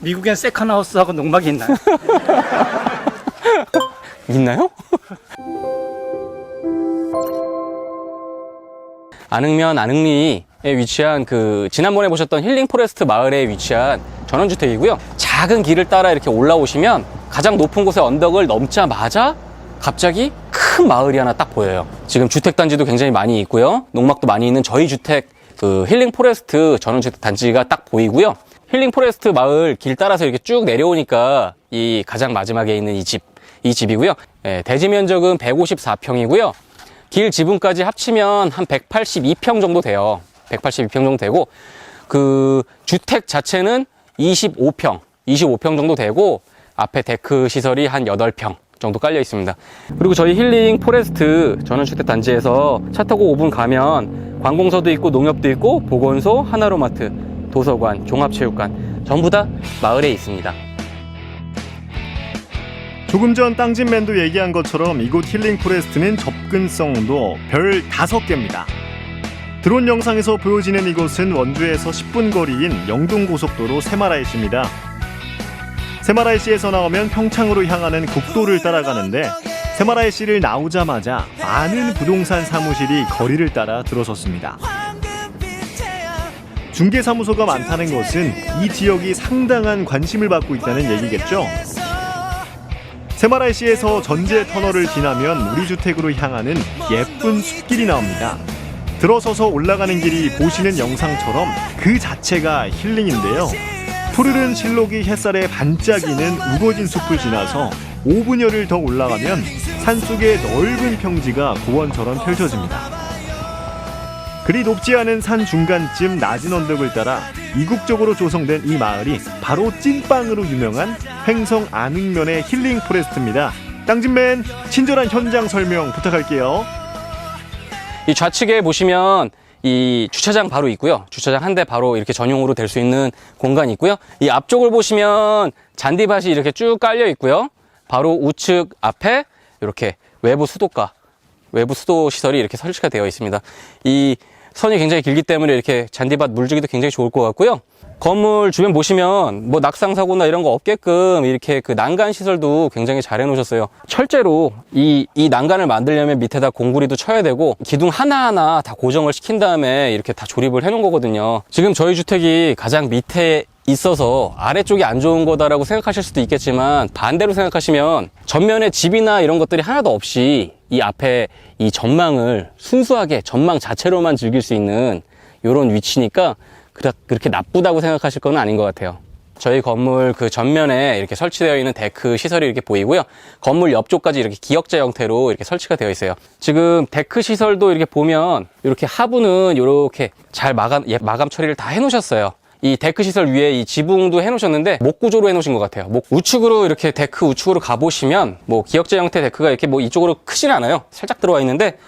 미국엔 세컨하우스하고 농막이 있나요? 있나요? 안흥면 안흥리에 위치한 그 지난번에 보셨던 힐링 포레스트 마을에 위치한 전원주택이고요. 작은 길을 따라 이렇게 올라오시면 가장 높은 곳의 언덕을 넘자마자 갑자기 큰 마을이 하나 딱 보여요. 지금 주택 단지도 굉장히 많이 있고요. 농막도 많이 있는 저희 주택 그 힐링 포레스트 전원주택 단지가 딱 보이고요. 힐링 포레스트 마을 길 따라서 이렇게 쭉 내려오니까 이 가장 마지막에 있는 이 집, 이 집이고요. 예, 대지 면적은 154평이고요. 길 지분까지 합치면 한 182평 정도 돼요. 182평 정도 되고 그 주택 자체는 25평, 25평 정도 되고 앞에 데크 시설이 한 8평 정도 깔려 있습니다. 그리고 저희 힐링 포레스트 전원주택 단지에서 차 타고 5분 가면 관공서도 있고 농협도 있고 보건소, 하나로마트, 도서관, 종합체육관 전부 다 마을에 있습니다. 조금 전 땅진맨도 얘기한 것처럼 이곳 힐링 포레스트는 접근성도 별 5개입니다. 드론 영상에서 보여지는 이곳은 원주에서 10분 거리인 영동고속도로 세마라이시입니다. 세마라이시에서 나오면 평창으로 향하는 국도를 따라가는데 세마라이시를 나오자마자 많은 부동산 사무실이 거리를 따라 들어섰습니다. 중개사무소가 많다는 것은 이 지역이 상당한 관심을 받고 있다는 얘기겠죠. 세마라이시에서 전제 터널을 지나면 우리 주택으로 향하는 예쁜 숲길이 나옵니다. 들어서서 올라가는 길이 보시는 영상처럼 그 자체가 힐링인데요. 푸르른 실록이 햇살에 반짝이는 우거진 숲을 지나서 5분여를 더 올라가면 산속의 넓은 평지가 고원처럼 펼쳐집니다. 그리 높지 않은 산 중간쯤 낮은 언덕을 따라 이국적으로 조성된 이 마을이 바로 찐빵으로 유명한 횡성 안흥면의 힐링 포레스트입니다. 땅진맨 친절한 현장 설명 부탁할게요. 이 좌측에 보시면 이 주차장 바로 있고요. 주차장 한 대 바로 이렇게 전용으로 될 수 있는 공간이 있고요. 이 앞쪽을 보시면 잔디밭이 이렇게 쭉 깔려 있고요. 바로 우측 앞에 이렇게 외부 수도가, 외부 수도 시설이 이렇게 설치가 되어 있습니다. 이 선이 굉장히 길기 때문에 이렇게 잔디밭 물주기도 굉장히 좋을 것 같고요. 건물 주변 보시면 뭐 낙상 사고나 이런 거 없게끔 이렇게 그 난간 시설도 굉장히 잘 해놓으셨어요. 철제로 이, 이 난간을 만들려면 밑에다 공구리도 쳐야 되고 기둥 하나하나 다 고정을 시킨 다음에 이렇게 다 조립을 해놓은 거거든요. 지금 저희 주택이 가장 밑에 있어서 아래쪽이 안 좋은 거다라고 생각하실 수도 있겠지만 반대로 생각하시면 전면에 집이나 이런 것들이 하나도 없이 이 앞에 이 전망을 순수하게 전망 자체로만 즐길 수 있는 이런 위치니까 그렇- 그렇게 나쁘다고 생각하실 건 아닌 것 같아요. 저희 건물 그 전면에 이렇게 설치되어 있는 데크 시설이 이렇게 보이고요. 건물 옆쪽까지 이렇게 기역자 형태로 이렇게 설치가 되어 있어요. 지금 데크 시설도 이렇게 보면 이렇게 하부는 이렇게 잘 마감, 예, 마감 처리를 다 해놓으셨어요. 이 데크 시설 위에 이 지붕도 해놓으셨는데 목 구조로 해놓으신 것 같아요. 목 우측으로 이렇게 데크 우측으로 가보시면 뭐 기역자 형태 데크가 이렇게 뭐 이쪽으로 크진 않아요. 살짝 들어와 있는데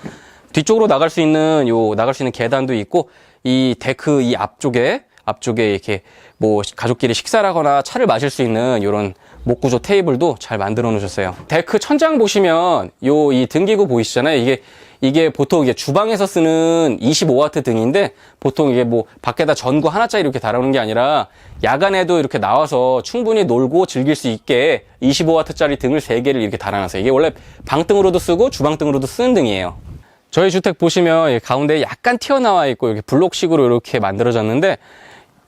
뒤쪽으로 나갈 수 있는 요 나갈 수 있는 계단도 있고 이 데크 이 앞쪽에 앞쪽에 이렇게 뭐 가족끼리 식사를 하거나 차를 마실 수 있는 요런 목구조 테이블도 잘 만들어 놓으셨어요. 데크 천장 보시면 요 이 등기구 보이시잖아요. 이게 이게 보통 이게 주방에서 쓰는 25와트 등인데 보통 이게 뭐 밖에다 전구 하나짜리 이렇게 달아놓은 게 아니라 야간에도 이렇게 나와서 충분히 놀고 즐길 수 있게 25와트짜리 등을 3개를 이렇게 달아놨어요. 이게 원래 방등으로도 쓰고 주방등으로도 쓰는 등이에요. 저희 주택 보시면 이 가운데 약간 튀어나와 있고 이렇게 블록식으로 이렇게 만들어졌는데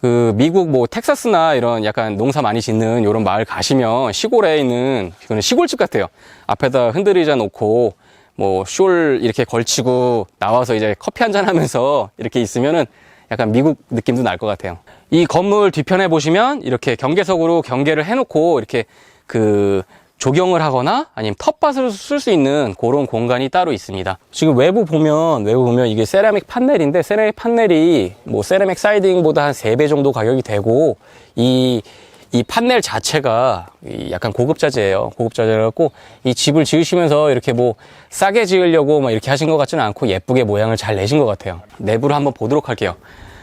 그 미국 뭐 텍사스나 이런 약간 농사 많이 짓는 이런 마을 가시면 시골에 있는 이거는 시골집 같아요. 앞에다 흔들의자 놓고 뭐숄 이렇게 걸치고 나와서 이제 커피 한잔 하면서 이렇게 있으면은 약간 미국 느낌도 날 것 같아요. 이 건물 뒤편에 보시면 이렇게 경계석으로 경계를 해놓고 이렇게 그 조경을 하거나 아니면 텃밭을 쓸수 있는 그런 공간이 따로 있습니다. 지금 외부 보면 외부 보면 이게 세라믹 판넬인데 세라믹 판넬이 뭐 세라믹 사이딩보다 한 3배 정도 가격이 되고 이이 판넬 자체가 이 약간 고급 자재예요. 고급 자재라고 이 집을 지으시면서 이렇게 뭐 싸게 지으려고 막 이렇게 하신 것 같지는 않고 예쁘게 모양을 잘 내신 것 같아요. 내부를 한번 보도록 할게요.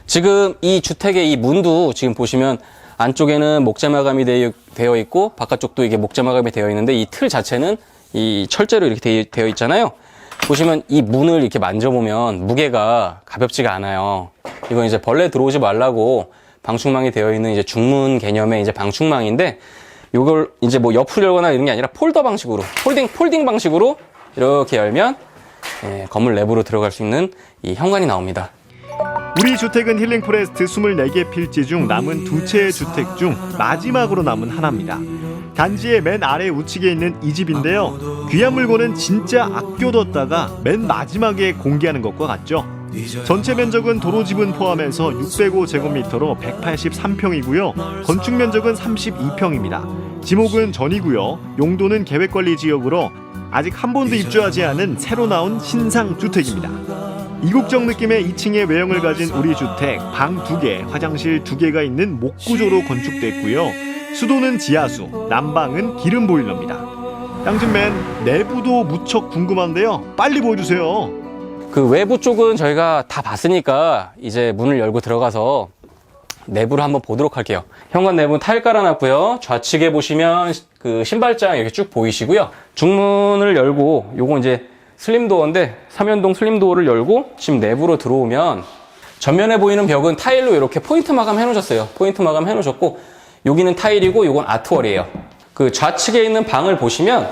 지금 이 주택의 이 문도 지금 보시면 안쪽에는 목재 마감이 되어- 있고 바깥쪽도 이게 목재 마감이 되어 있는데 이 틀 자체는 이 철제로 이렇게 되- 되어 있잖아요. 보시면 이 문을 이렇게 만져보면 무게가 가볍지가 않아요. 이건 이제 벌레 들어오지 말라고 방충망이 되어 있는 이제 중문 개념의 이제 방충망인데 이걸 이제 뭐 옆으로 열거나 이런 게 아니라 폴더 방식으로 폴딩 폴딩 방식으로 이렇게 열면 예, 건물 내부로 들어갈 수 있는 이 현관이 나옵니다. 우리 주택은 힐링 포레스트 24개 필지 중 남은 두 채의 주택 중 마지막으로 남은 하나입니다. 단지의 맨 아래 우측에 있는 이 집인데요. 귀한 물건은 진짜 아껴뒀다가 맨 마지막에 공개하는 것과 같죠. 전체 면적은 도로 지분 포함해서 605 제곱미터로 183평이고요. 건축 면적은 32평입니다. 지목은 전이고요. 용도는 계획관리 지역으로 아직 한 번도 입주하지 않은 새로 나온 신상 주택입니다. 이국적 느낌의 2층의 외형을 가진 우리 주택 방두 개, 화장실 두 개가 있는 목구조로 건축됐고요. 수도는 지하수, 난방은 기름 보일러입니다. 양진맨 내부도 무척 궁금한데요. 빨리 보여주세요. 그 외부 쪽은 저희가 다 봤으니까 이제 문을 열고 들어가서 내부를 한번 보도록 할게요. 현관 내부 타일 깔아놨고요. 좌측에 보시면 그 신발장 이렇게 쭉 보이시고요. 중문을 열고 요거 이제 슬림도어인데 삼연동 슬림도어를 열고 지금 내부로 들어오면 전면에 보이는 벽은 타일로 이렇게 포인트 마감 해놓으셨어요. 포인트 마감 해놓으셨고 여기는 타일이고 요건 아트월이에요. 그 좌측에 있는 방을 보시면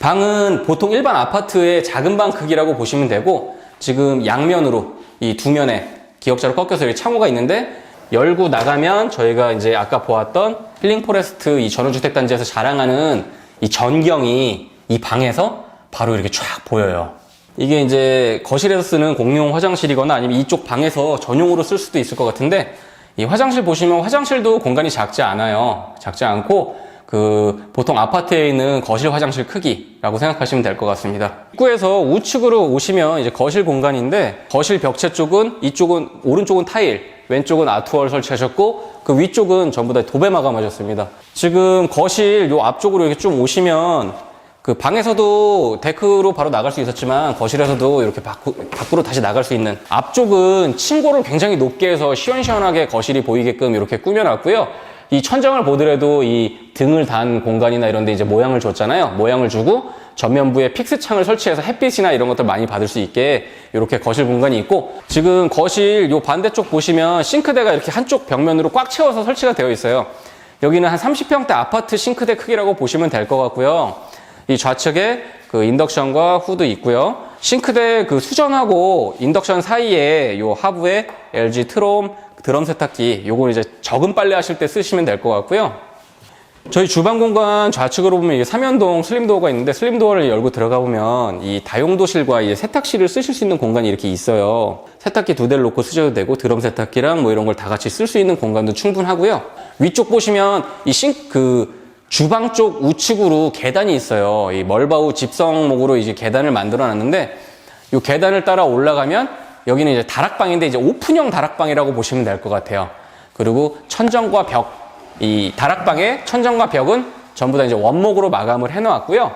방은 보통 일반 아파트의 작은 방 크기라고 보시면 되고 지금 양면으로 이 두 면에 기역자로 꺾여서 이렇게 창호가 있는데 열고 나가면 저희가 이제 아까 보았던 힐링 포레스트 이 전원주택 단지에서 자랑하는 이 전경이 이 방에서 바로 이렇게 쫙 보여요. 이게 이제 거실에서 쓰는 공용 화장실이거나 아니면 이쪽 방에서 전용으로 쓸 수도 있을 것 같은데 이 화장실 보시면 화장실도 공간이 작지 않아요. 작지 않고 그 보통 아파트에 있는 거실 화장실 크기라고 생각하시면 될 것 같습니다. 입구에서 우측으로 오시면 이제 거실 공간인데 거실 벽체 쪽은 이쪽은 오른쪽은 타일, 왼쪽은 아트월 설치하셨고 그 위쪽은 전부 다 도배 마감하셨습니다. 지금 거실 요 앞쪽으로 이렇게 좀 오시면 그 방에서도 데크로 바로 나갈 수 있었지만 거실에서도 이렇게 밖으로, 밖으로 다시 나갈 수 있는 앞쪽은 층고를 굉장히 높게 해서 시원시원하게 거실이 보이게끔 이렇게 꾸며놨고요. 이 천장을 보더라도 이 등을 단 공간이나 이런 데 이제 모양을 줬잖아요. 모양을 주고 전면부에 픽스 창을 설치해서 햇빛이나 이런 것들 많이 받을 수 있게 이렇게 거실 공간이 있고 지금 거실 요 반대쪽 보시면 싱크대가 이렇게 한쪽 벽면으로 꽉 채워서 설치가 되어 있어요. 여기는 한 30평대 아파트 싱크대 크기라고 보시면 될 것 같고요. 이 좌측에 그 인덕션과 후드 있고요. 싱크대 그 수전하고 인덕션 사이에 요 하부에 LG 트롬 드럼 세탁기 요걸 이제 적은 빨래 하실 때 쓰시면 될 것 같고요. 저희 주방 공간 좌측으로 보면 이게 삼연동 슬림도어가 있는데 슬림도어를 열고 들어가 보면 이 다용도실과 이 세탁실을 쓰실 수 있는 공간이 이렇게 있어요. 세탁기 두 대를 놓고 쓰셔도 되고 드럼 세탁기랑 뭐 이런 걸 다 같이 쓸 수 있는 공간도 충분하고요. 위쪽 보시면 이 싱크 그 주방 쪽 우측으로 계단이 있어요. 이 멀바우 집성목으로 이제 계단을 만들어 놨는데 이 계단을 따라 올라가면 여기는 이제 다락방인데 이제 오픈형 다락방이라고 보시면 될 것 같아요. 그리고 천정과 벽, 이 다락방의 천정과 벽은 전부 다 이제 원목으로 마감을 해 놓았고요.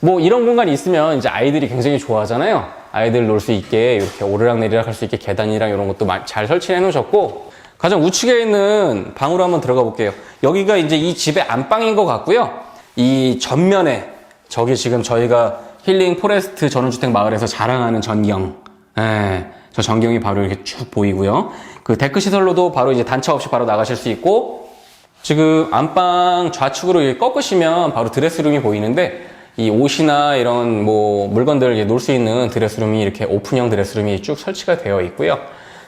뭐 이런 공간이 있으면 이제 아이들이 굉장히 좋아하잖아요. 아이들 놀 수 있게 이렇게 오르락 내리락 할 수 있게 계단이랑 이런 것도 마- 잘 설치해 놓으셨고 가장 우측에 있는 방으로 한번 들어가 볼게요. 여기가 이제 이 집의 안방인 것 같고요. 이 전면에 저기 지금 저희가 힐링 포레스트 전원주택 마을에서 자랑하는 전경. 예, 저 전경이 바로 이렇게 쭉 보이고요. 그 데크 시설로도 바로 이제 단차 없이 바로 나가실 수 있고 지금 안방 좌측으로 꺾으시면 바로 드레스룸이 보이는데 이 옷이나 이런 뭐 물건들을 놓을 수 있는 드레스룸이 이렇게 오픈형 드레스룸이 쭉 설치가 되어 있고요.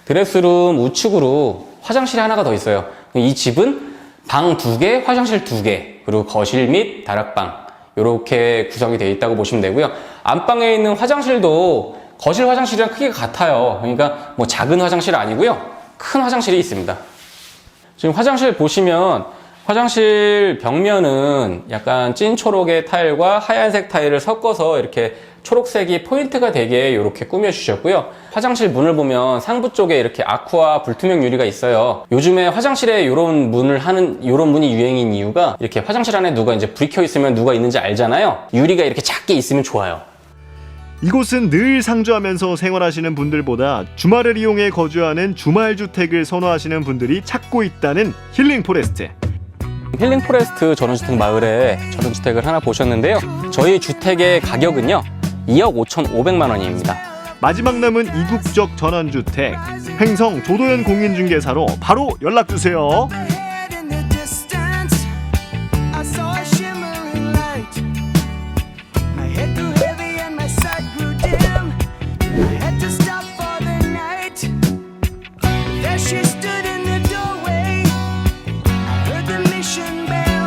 드레스룸 우측으로 화장실이 하나가 더 있어요. 이 집은 방 두 개, 화장실 두 개, 그리고 거실 및 다락방 이렇게 구성이 되어 있다고 보시면 되고요. 안방에 있는 화장실도 거실 화장실이랑 크기가 같아요. 그러니까 뭐 작은 화장실 아니고요. 큰 화장실이 있습니다. 지금 화장실 보시면 화장실 벽면은 약간 찐 초록의 타일과 하얀색 타일을 섞어서 이렇게 초록색이 포인트가 되게 이렇게 꾸며 주셨고요. 화장실 문을 보면 상부 쪽에 이렇게 아쿠아 불투명 유리가 있어요. 요즘에 화장실에 이런 문을 하는 이런 문이 유행인 이유가 이렇게 화장실 안에 누가 이제 불이 켜 있으면 누가 있는지 알잖아요. 유리가 이렇게 작게 있으면 좋아요. 이곳은 늘 상주하면서 생활하시는 분들보다 주말을 이용해 거주하는 주말 주택을 선호하시는 분들이 찾고 있다는 힐링 포레스트. 힐링 포레스트 전원주택 마을에 전원주택을 하나 보셨는데요. 저희 주택의 가격은요. 2억 5,500만 원입니다. 마지막 남은 이국적 전원주택 횡성 조도현 공인중개사로 바로 연락 주세요.